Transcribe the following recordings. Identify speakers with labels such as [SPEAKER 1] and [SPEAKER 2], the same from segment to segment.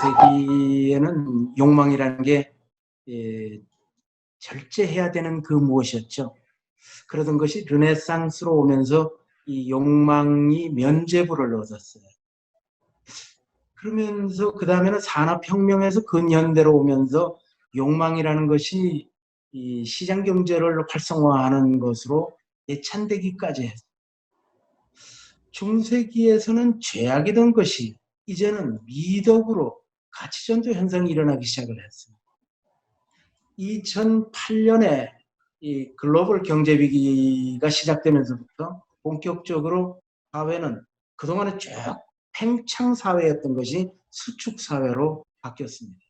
[SPEAKER 1] 중세기에는 욕망이라는 게 예, 절제해야 되는 그 무엇이었죠. 그러던 것이 르네상스로 오면서 이 욕망이 면제부를 얻었어요. 그러면서 그 다음에는 산업혁명에서 근현대로 오면서 욕망이라는 것이 이 시장 경제를 활성화하는 것으로 예찬되기까지 했어요. 중세기에서는 죄악이던 것이 이제는 미덕으로 가치전도 현상이 일어나기 시작을 했습니다. 2008년에 이 글로벌 경제 위기가 시작되면서부터 본격적으로 사회는 그동안에 쭉 팽창 사회였던 것이 수축 사회로 바뀌었습니다.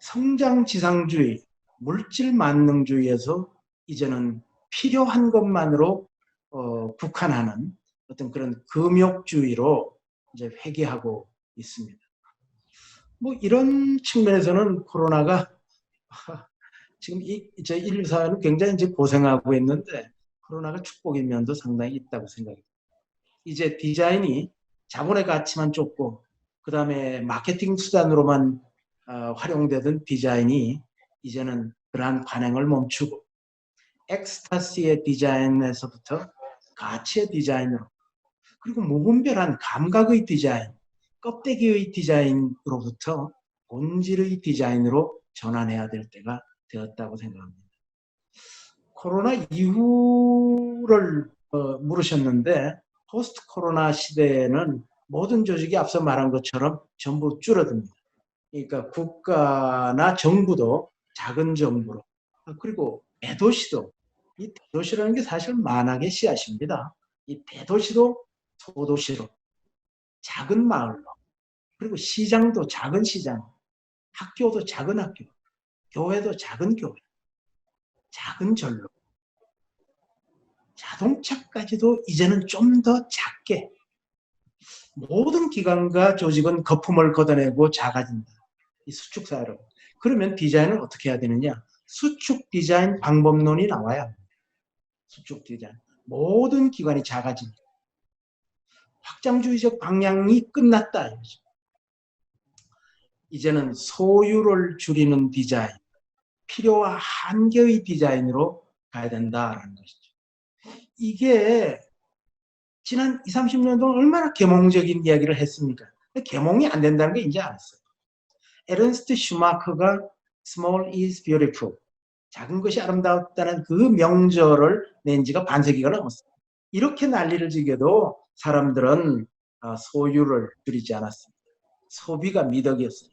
[SPEAKER 1] 성장 지상주의, 물질 만능주의에서 이제는 필요한 것만으로 어, 국한하는 어떤 그런 금욕주의로 이제 회귀하고 있습니다. 뭐 이런 측면에서는 코로나가 지금 이, 저 인류 사회는 굉장히 이제 고생하고 있는데 코로나가 축복인 면도 상당히 있다고 생각합니다. 이제 디자인이 자본의 가치만 쫓고 그 다음에 마케팅 수단으로만 어, 활용되던 디자인이 이제는 그러한 관행을 멈추고 엑스타시의 디자인에서부터 가치의 디자인으로 그리고 무분별한 감각의 디자인, 껍데기의 디자인으로부터 본질의 디자인으로 전환해야 될 때가 되었다고 생각합니다. 코로나 이후를 어, 물으셨는데 포스트 코로나 시대에는 모든 조직이 앞서 말한 것처럼 전부 줄어듭니다. 그러니까 국가나 정부도 작은 정부로 그리고 대도시도 이 대도시라는 게 사실 만악의 씨앗입니다. 이 대도시도 소도시로 작은 마을로 그리고 시장도 작은 시장 학교도 작은 학교 교회도 작은 교회 작은 절로 자동차까지도 이제는 좀 더 작게 모든 기관과 조직은 거품을 걷어내고 작아진다. 이 수축 사회로. 그러면 디자인은 어떻게 해야 되느냐? 수축 디자인 방법론이 나와야 수축 디자인. 모든 기관이 작아집니다. 확장주의적 방향이 끝났다. 이제는 소유를 줄이는 디자인, 필요와 한계의 디자인으로 가야 된다라는 것이죠. 이게 지난 20, 30년 동안 얼마나 계몽적인 이야기를 했습니까? 계몽이 안 된다는 게 이제 알았어요. 에른스트 슈마커가 Small is beautiful. 작은 것이 아름다웠다는 그 명절을 낸 지가 반세기가 넘었어요. 이렇게 난리를 지겨도 사람들은 어, 소유를 줄이지 않았습니다. 소비가 미덕이었어요.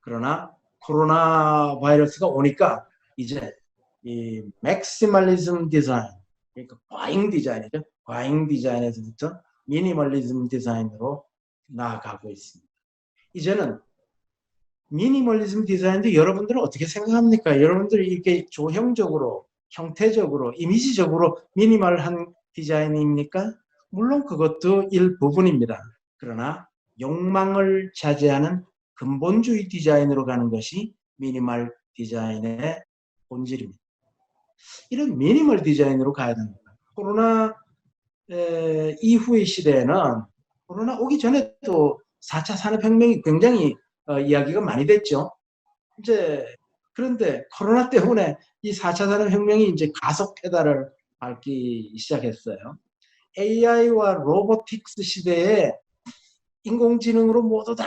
[SPEAKER 1] 그러나 코로나 바이러스가 오니까 이제 이 맥시멀리즘 디자인, 그러니까 과잉 디자인이죠. 과잉 디자인에서부터 미니멀리즘 디자인으로 나아가고 있습니다. 이제는 미니멀리즘 디자인도 여러분들은 어떻게 생각합니까? 여러분들이 이렇게 조형적으로, 형태적으로, 이미지적으로 미니멀한 디자인입니까? 물론 그것도 일부분입니다. 그러나 욕망을 자제하는 근본주의 디자인으로 가는 것이 미니멀 디자인의 본질입니다. 이런 미니멀 디자인으로 가야 됩니다. 코로나 이후의 시대에는 코로나 오기 전에도 4차 산업혁명이 굉장히 어, 이야기가 많이 됐죠. 이제 그런데 코로나 때문에 이 4차 산업혁명이 이제 가속 페달을 밟기 시작했어요. AI와 로보틱스 시대에 인공지능으로 모두 다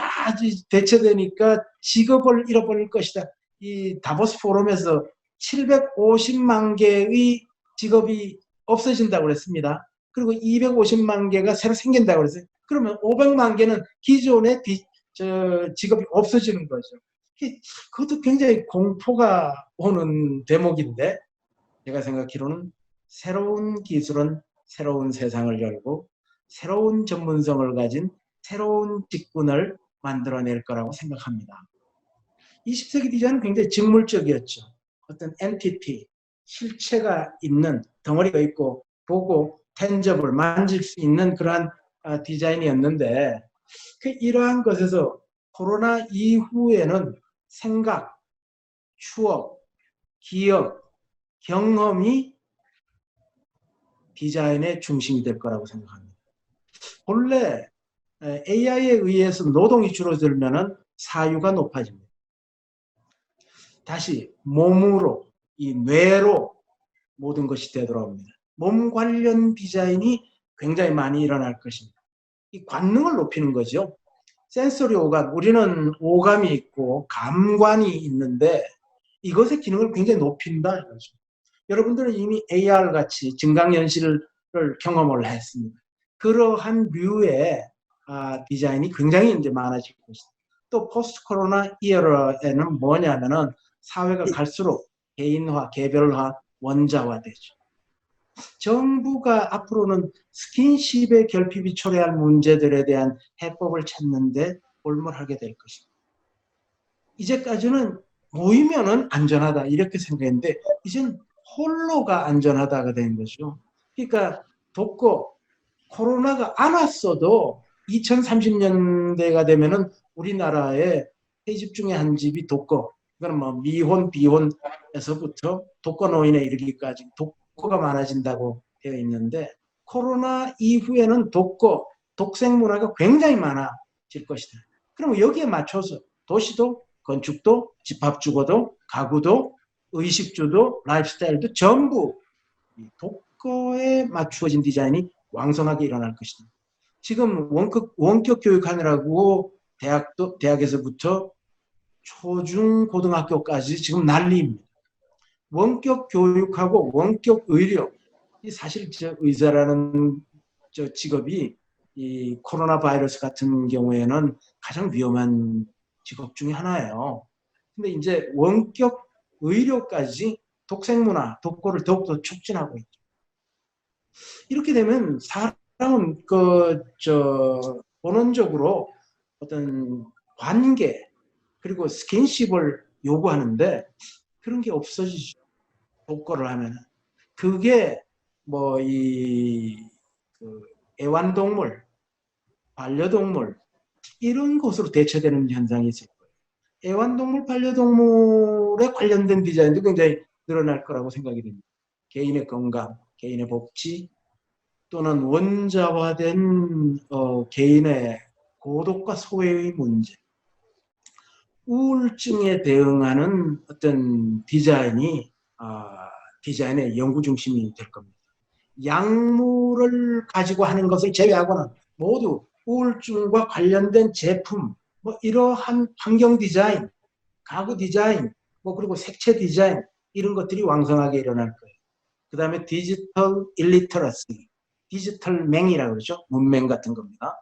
[SPEAKER 1] 대체되니까 직업을 잃어버릴 것이다. 이 다보스 포럼에서 750만 개의 직업이 없어진다고 그랬습니다. 그리고 250만 개가 새로 생긴다고 그랬어요. 그러면 500만 개는 기존의 디, 저, 직업이 없어지는 거죠. 그것도 굉장히 공포가 오는 대목인데 제가 생각하기로는 새로운 기술은 새로운 세상을 열고 새로운 전문성을 가진 새로운 직군을 만들어낼 거라고 생각합니다. 20세기 디자인은 굉장히 직물적이었죠. 어떤 엔티티, 실체가 있는 덩어리가 있고 보고 텐저블 만질 수 있는 그러한 아, 디자인이었는데 그 이러한 것에서 코로나 이후에는 생각, 추억, 기억, 경험이 디자인의 중심이 될 거라고 생각합니다. 본래 AI에 의해서 노동이 줄어들면은 사유가 높아집니다. 다시 몸으로 이 뇌로 모든 것이 되돌아옵니다. 몸 관련 디자인이 굉장히 많이 일어날 것입니다. 이 관능을 높이는 거죠. 센서리 오감, 우리는 오감이 있고 감관이 있는데 이것의 기능을 굉장히 높인다 이거죠. 여러분들은 이미 AR 같이 증강현실을 경험을 했습니다. 그러한 류의 아, 디자인이 굉장히 이제 많아질 것이다. 또 포스트 코로나 이어에는 뭐냐면은 사회가 갈수록 개인화, 개별화, 원자화 되죠. 정부가 앞으로는 스킨십의 결핍이 초래할 문제들에 대한 해법을 찾는데 올몰하게 될 것입니다. 이제까지는 모이면은 안전하다 이렇게 생각했는데 이젠 홀로가 안전하다가 된 거죠. 그러니까 돕고 코로나가 안 왔어도 2030년대가 되면은 우리나라에 세집 중에 한 집이 독거, 그건 뭐 미혼, 비혼에서부터 독거 노인에 이르기까지 독거가 많아진다고 되어 있는데 코로나 이후에는 독거, 독생 문화가 굉장히 많아질 것이다. 그럼 여기에 맞춰서 도시도 건축도 집합주거도 가구도 의식주도 라이프스타일도 전부 독거에 맞추어진 디자인이 왕성하게 일어날 것이다. 지금 원격, 원격 교육하느라고 대학도, 대학에서부터 초중 고등학교까지 지금 난리입니다. 원격 교육하고 원격 의료, 이 사실 저 의사라는 저 직업이 이 코로나 바이러스 같은 경우에는 가장 위험한 직업 중에 하나예요. 근데 이제 원격 의료까지 독생문화, 독고를 더욱더 촉진하고 있죠. 이렇게 되면 사람은 그, 저, 본원적으로 어떤 관계, 그리고 스킨십을 요구하는데 그런 게 없어지죠. 독거를 하면. 그게 뭐, 이, 그 애완동물, 반려동물, 이런 것으로 대체되는 현상이 있을 거예요. 애완동물, 반려동물에 관련된 디자인도 굉장히 늘어날 거라고 생각이 됩니다. 개인의 건강, 개인의 복지, 또는 원자화된 어, 개인의 고독과 소외의 문제, 우울증에 대응하는 어떤 디자인이 어, 디자인의 연구 중심이 될 겁니다. 약물을 가지고 하는 것을 제외하고는 모두 우울증과 관련된 제품, 뭐 이러한 환경 디자인, 가구 디자인, 뭐 그리고 색채 디자인 이런 것들이 왕성하게 일어날 거예요. 그 다음에 디지털 일리터러시, 디지털 맹이라고 그러죠. 문맹 같은 겁니다.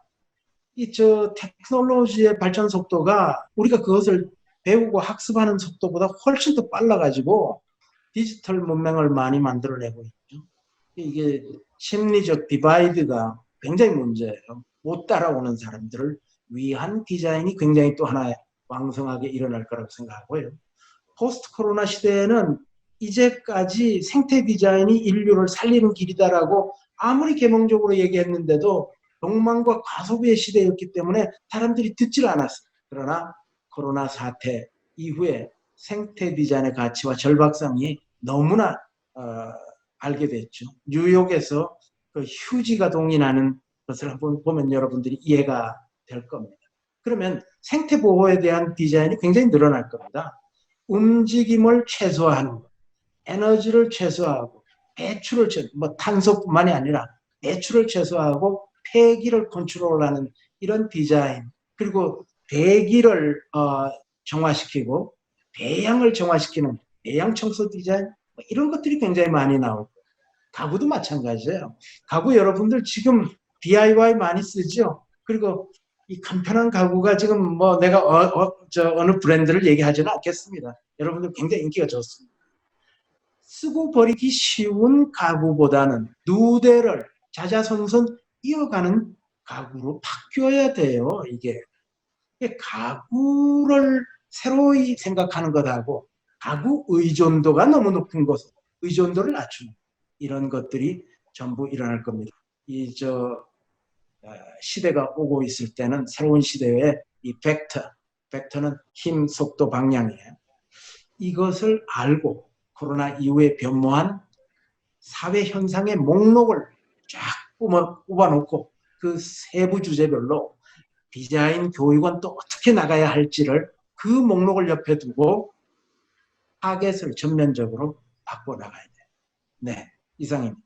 [SPEAKER 1] 이 저 테크놀로지의 발전 속도가 우리가 그것을 배우고 학습하는 속도보다 훨씬 더 빨라가지고 디지털 문맹을 많이 만들어내고 있죠. 이게 심리적 디바이드가 굉장히 문제예요. 못 따라오는 사람들을 위한 디자인이 굉장히 또 하나 왕성하게 일어날 거라고 생각하고요. 포스트 코로나 시대에는 이제까지 생태 디자인이 인류를 살리는 길이다라고 아무리 개몽적으로 얘기했는데도 욕망과 과소비의 시대였기 때문에 사람들이 듣질 않았어요. 그러나 코로나 사태 이후에 생태 디자인의 가치와 절박성이 너무나 어, 알게 됐죠. 뉴욕에서 그 휴지가 동인하는 것을 한번 보면 여러분들이 이해가 될 겁니다. 그러면 생태 보호에 대한 디자인이 굉장히 늘어날 겁니다. 움직임을 최소화하는 것, 에너지를 최소화하고 배출을 최, 뭐 탄소뿐만이 아니라 배출을 최소화하고 폐기를 컨트롤하는 이런 디자인 그리고 배기를 어, 정화시키고 배양을 정화시키는 배양 청소 디자인 뭐 이런 것들이 굉장히 많이 거예요. 가구도 마찬가지예요. 가구 여러분들 지금 DIY 많이 쓰죠. 그리고 이 간편한 가구가 지금 뭐 내가 어, 어, 저 어느 브랜드를 얘기하지는 않겠습니다. 여러분들 굉장히 인기가 좋습니다. 쓰고 버리기 쉬운 가구보다는 누대를 자자손손 이어가는 가구로 바뀌어야 돼요. 이게 가구를 새로이 생각하는 것하고 가구 의존도가 너무 높은 것, 의존도를 낮추는 이런 것들이 전부 일어날 겁니다. 이저 어, 시대가 오고 있을 때는 새로운 시대의 이 벡터, 벡터는 힘, 속도, 방향이에요. 이것을 알고 코로나 이후에 변모한 사회 현상의 목록을 쫙 뽑아, 놓고 그 세부 주제별로 디자인 교육은 또 어떻게 나가야 할지를 그 목록을 옆에 두고 타겟을 전면적으로 바꿔 나가야 돼요. 네, 이상입니다.